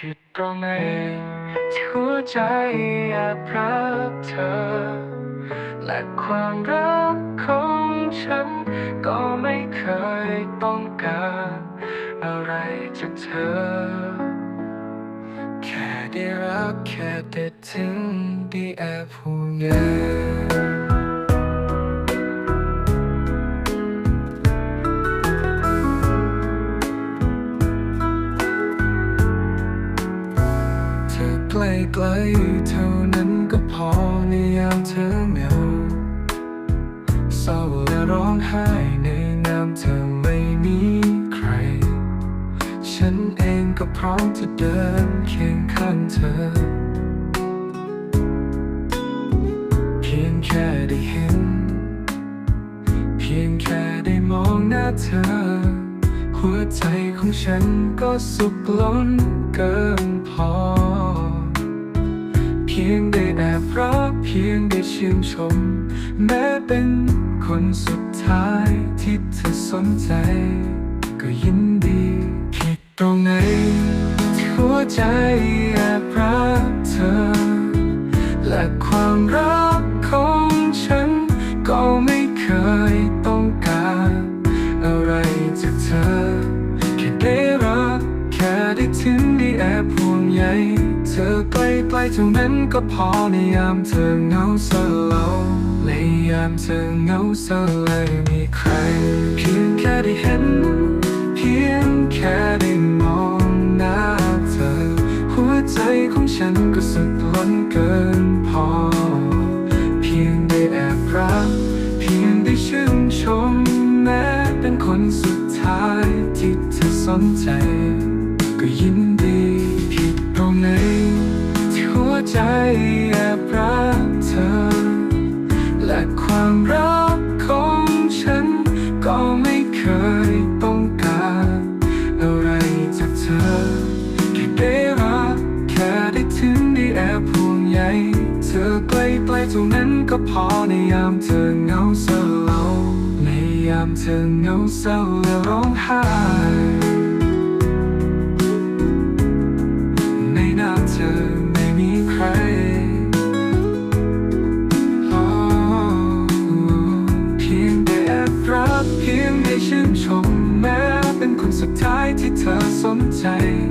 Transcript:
ผิดตรงไหนที่หัวใจแอบรักเธอ และความรักของฉัน ก็ไม่เคยต้องการอะไรจากเธอ แค่ได้รักแค่ได้ถึงได้แอบห่วงใย กล้ใกล้ๆเท่านั้นก็พอในยามเธอเหงาเศร้าและร้องไห้ในนามเธอไม่มีใคร ฉันเองก็พร้อมจะเดินเคียงข้างเธอ เพียงแค่ได้เห็น เพียงแค่ได้มองหน้าเธอ หัวใจของฉันก็สุขล้นเกินพอ พียงได้แอบรักเพียงได้ชื่นชม แม้เป็นคนสุดท้ายที่เธอสนใจ ก็ยินดีผิดตรงไหนที่หัวใจแอบรักเธอ และความรัก เท่านั้นก็พอในยามเธอเหงาเศร้าในยามเธอเหงาเศร้าเลยมีใคร เพียงแค่ได้เห็น เพียงแค่ได้มองหน้าเธอ หัวใจของฉันก็สุดล้นเกินพอ เพียงได้แอบรัก เพียงได้ชื่นชมแม้เป็นคนสุดท้ายที่เธอสนใจ ก็ยิน ยต้องการอะไรจากเธอ แค่ได้รักแค่ได้ถึงได้แอบห่วงใยเธอใกล้ๆตรงนั้นก็พอในยามเธอเหงาเศร้าในยามเธอเหงาเศร้าและร้องไห้ สนใจ